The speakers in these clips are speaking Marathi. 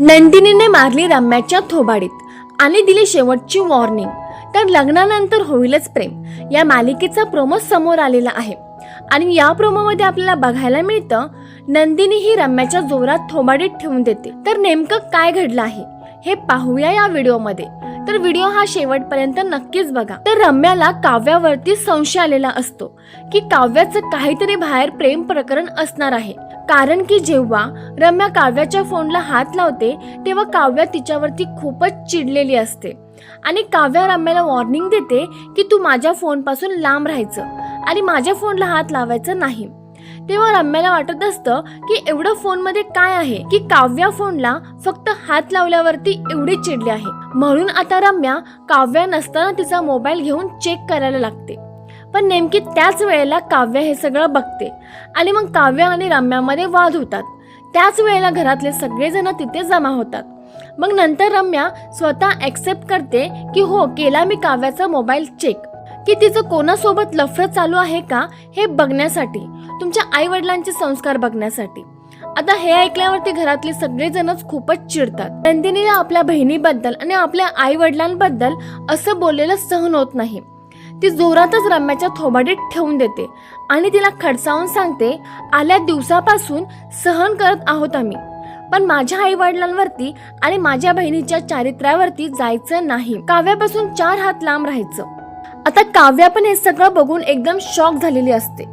नंदिनीने मारली रम्याच्या थोबाडीत आणि दिली शेवटची वॉर्निंग तर लग्नानंतर होईलच प्रेम. या मालिकेचा प्रोमो समोर आलेला आहे. आणि या प्रोमोमध्ये आपल्याला बघायला मिळतं नंदिनी ही रम्याच्या जोरात थोबाडीत ठेवून देते. तर नेमकं काय घडलं आहे हे पाहूया या व्हिडिओमध्ये. तर व्हिडिओ हा शेवटपर्यंत नक्कीच बघा. तर रम्याला काव्यावरती संशय आलेला असतो की काव्याचं काहीतरी बाहेर प्रेम प्रकरण असणार आहे. कारण की जेव्हा रम्या काव्याच्या फोनला हात लावते तेव्हा काव्या तिच्यावरती खूपच चिडलेली असते. आणि काव्या रम्याला वॉर्निंग देते की तू माझ्या फोनपासून लांब राहायचं आणि माझ्या फोनला हात लावायचं नाही. तेव्हा रम्याला वाटत असतं की एवढं फोनमध्ये काय आहे की काव्या फोनला फक्त हात लावल्यावरती एवढी चिडली आहे. म्हणून आता रम्या काव्या नसताना तिचा मोबाईल घेऊन चेक करायला लागते. पण नेमकी त्याच वेळेला काव्य हे सगळं बघते. आणि मग काव्य आणि रम्यामध्ये वाद होतात. त्याच वेळेला घरातले सगळेजण तिथे जमा होतात. मग नंतर रम्या स्वतः ॲक्सेप्ट करते की हो केला मी काव्याचा मोबाईल चेक की तिचं कोणासोबत लफडं चालू आहे का हे बघण्यासाठी तुमच्या आई वडिलांचे संस्कार बघण्यासाठी. आता हे ऐकल्यावरती घरातले सगळेजणच खूपच चिडतात. नंदिनीला आपल्या बहिणीबद्दल आणि आपल्या आई वडिलांबद्दल असं बोललेलं सहन होत नाही. ती जोरातच रम्याच्या थोबाडीत ठेवून देते आणि तिला खडसावून सांगते आल्या दिवसापासून सहन करत आहोत आम्ही. पण माझ्या आई वडिलांवरती आणि माझ्या बहिणीच्या चारित्र्यावरती जायचं नाही. काव्यापासून चार हात लांब राहायचं. आता काव्या पण हे सगळं बघून एकदम शॉक झालेली असते.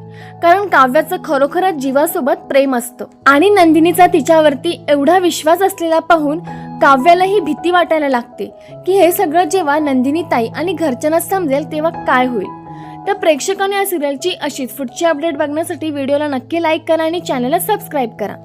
कारण काव्याचं खरोखरच जीवासोबत प्रेम असतं. आणि नंदिनीचा तिच्यावरती एवढा विश्वास असलेला पाहून काव्यालाही भीती वाटायला लागते की हे सगळं जेव्हा नंदिनी ताई आणि घरच्यांना समजेल तेव्हा काय होईल. तर प्रेक्षकांनी या सिरियलची अशीच पुढची अपडेट बघण्यासाठी व्हिडिओला नक्की लाईक करा आणि चॅनलला सबस्क्राईब करा.